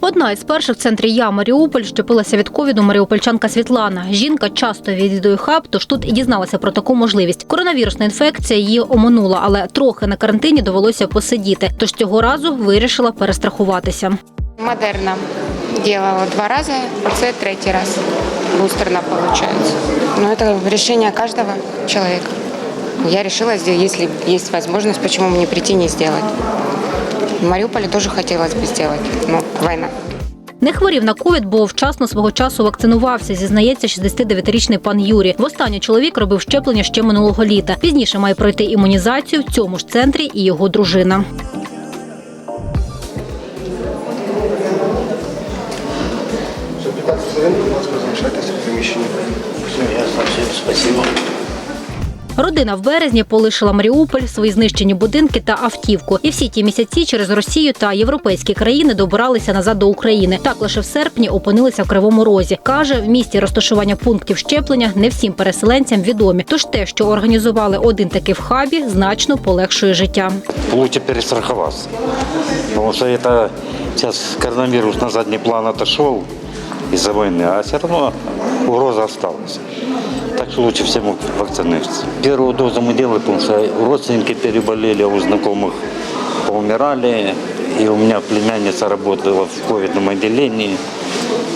Одна із перших в центрі Я Маріуполь щепилася від ковіду маріупольчанка Світлана. Жінка часто відвідує хаб, тож тут і дізналася про таку можливість. Коронавірусна інфекція її оминула, але трохи на карантині довелося посидіти. Тож цього разу вирішила перестрахуватися. Модерна. Делала два раза, це третий раз. Бустерно получается. Но это решение каждого человека. Я решила, если есть возможность, почему мне прийти не сделать. В Мариуполе тоже хотелось бы сделать. Ну, война. Не хворів на ковід, бо вчасно свого часу вакцинувався, зізнається 69-річний пан Юрій. Востаннє чоловік робив щеплення ще минулого літа. Пізніше має пройти імунізацію в цьому ж центрі і його дружина. За 15 хвилин, будь ласка, залишайтеся в приміщенні. Все, всем спасибо. Родина в березні полишила Маріуполь, свої знищені будинки та автівку. І всі ті місяці через Росію та європейські країни добиралися назад до України. Так лише в серпні опинилися в Кривому Розі. Каже, в місті розташування пунктів щеплення не всім переселенцям відомі. Тож те, що організували один такий в хабі, значно полегшує життя. Лучше перестраховаться. Потому что это сейчас коронавирус на задний план отошел из-за войны, а все равно угроза осталась. Так что лучше всем вакцинироваться. Первую дозу мы делали, потому что родственники переболели, а у знакомых поумирали. И у меня племянница работала в ковидном отделении.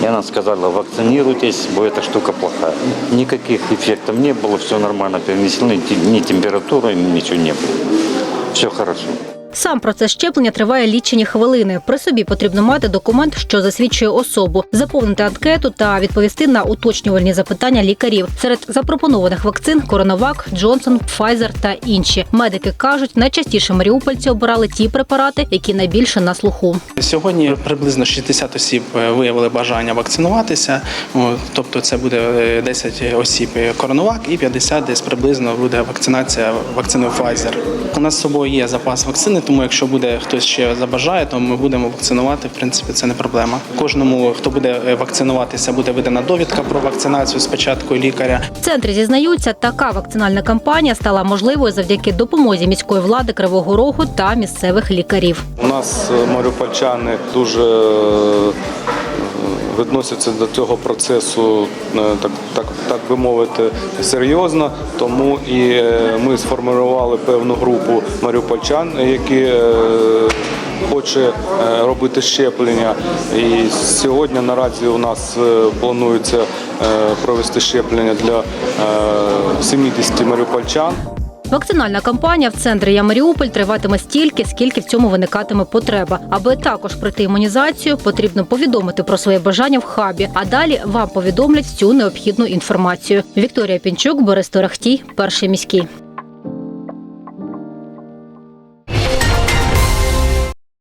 И она сказала, вакцинируйтесь, бо эта штука плохая. Никаких эффектов не было, все нормально перенесли, ни температуры, ничего не было. Все хорошо. Сам процес щеплення триває лічені хвилини. При собі потрібно мати документ, що засвідчує особу, заповнити анкету та відповісти на уточнювальні запитання лікарів. Серед запропонованих вакцин Коронавак, Джонсон, Пфайзер та інші. Медики кажуть, найчастіше маріупольці обирали ті препарати, які найбільше на слуху. Сьогодні приблизно 60 осіб е, виявили бажання вакцинуватися. Тобто це буде е, 10 осіб коронавак і 50 десь приблизно буде вакцинація вакциною Pfizer. У нас з собою є запас вакцини, тому якщо буде хтось ще забажає, то ми будемо вакцинувати. В принципі, це не проблема. Кожному, хто буде е, вакцинуватися, буде видана довідка про вакцинацію з печаткою лікаря. В центрі зізнаються, така вакцинальна кампанія стала можливою завдяки допомозі міської влади Кривого Рогу та місцевих лікарів. У нас е, маріупольчани дуже е, відносяться до цього процесу, е, так, так, так би мовити, серйозно. Тому і е, ми сформували певну групу маріупольчан, які е, хоче робити щеплення. І сьогодні наразі у нас планується провести щеплення для е, 70 маріупольчан. Вакцинальна кампанія в центрі Я Маріуполь триватиме стільки, скільки в цьому виникатиме потреба. Аби також пройти імунізацію, потрібно повідомити про своє бажання в хабі. А далі вам повідомлять всю необхідну інформацію. Вікторія Пінчук, Борис Торахтій, перший міський.